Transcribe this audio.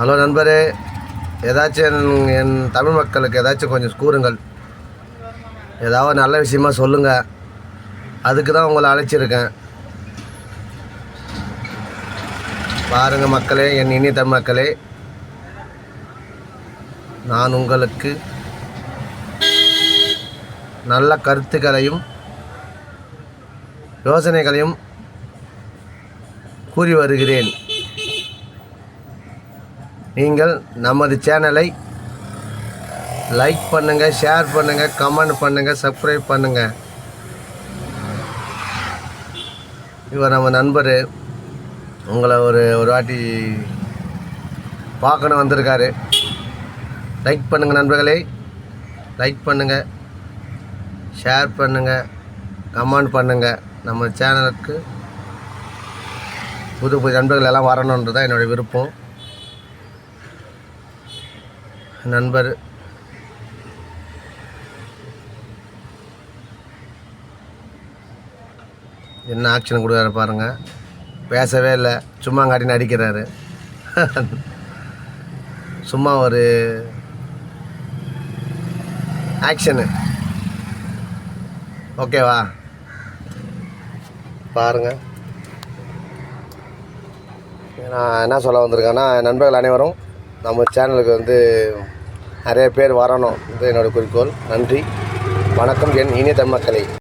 Hello நண்பரே ஏதாச்சும் என் என் தமிழ் மக்களுக்கு ஏதாச்சும் கொஞ்சம் கூறுங்கள். ஏதாவது நல்ல விஷயமா சொல்லுங்கள் அதுக்கு தான் உங்களை அழைச்சிருக்கேன். பாருங்கள் மக்களே என் இனிய தமிழ் மக்களே. நான் உங்களுக்கு நல்ல கருத்துக்களையும் யோசனைகளையும் கூறி வருகிறேன். நீங்கள் நமது சேனலை லைக் பண்ணுங்கள் ஷேர் பண்ணுங்கள் கமெண்ட் பண்ணுங்கள் சப்ஸ்கிரைப் பண்ணுங்கள் இவர் நம்ம நண்பர் உங்களை ஒரு ஒரு வாட்டி பார்க்கணும் வந்திருக்காரு. லைக் பண்ணுங்கள் நண்பர்களே. லைக் பண்ணுங்கள் ஷேர் பண்ணுங்கள் கமெண்ட் பண்ணுங்கள் நம்ம சேனலுக்கு புது புது நண்பர்கள் எல்லாம் வரணுன்றது தான் என்னோடய விருப்பம். நண்பர். என்ன ஆக்ஷன் கொடுக்குறாரு பாருங்கள் பேசவே இல்லை. சும்மா காட்டி அடிக்கிறாரு. சும்மா ஒரு ஆக்ஷனு ஓகேவா பாருங்கள் நான் என்ன சொல்ல வந்திருக்கேன்னா நண்பர்கள் அனைவரும் நம்ம சேனலுக்கு வந்து நிறைய பேர் வரணும். இது என்னோடய குறிக்கோள். நன்றி. வணக்கம் என் இனிய தமிழ்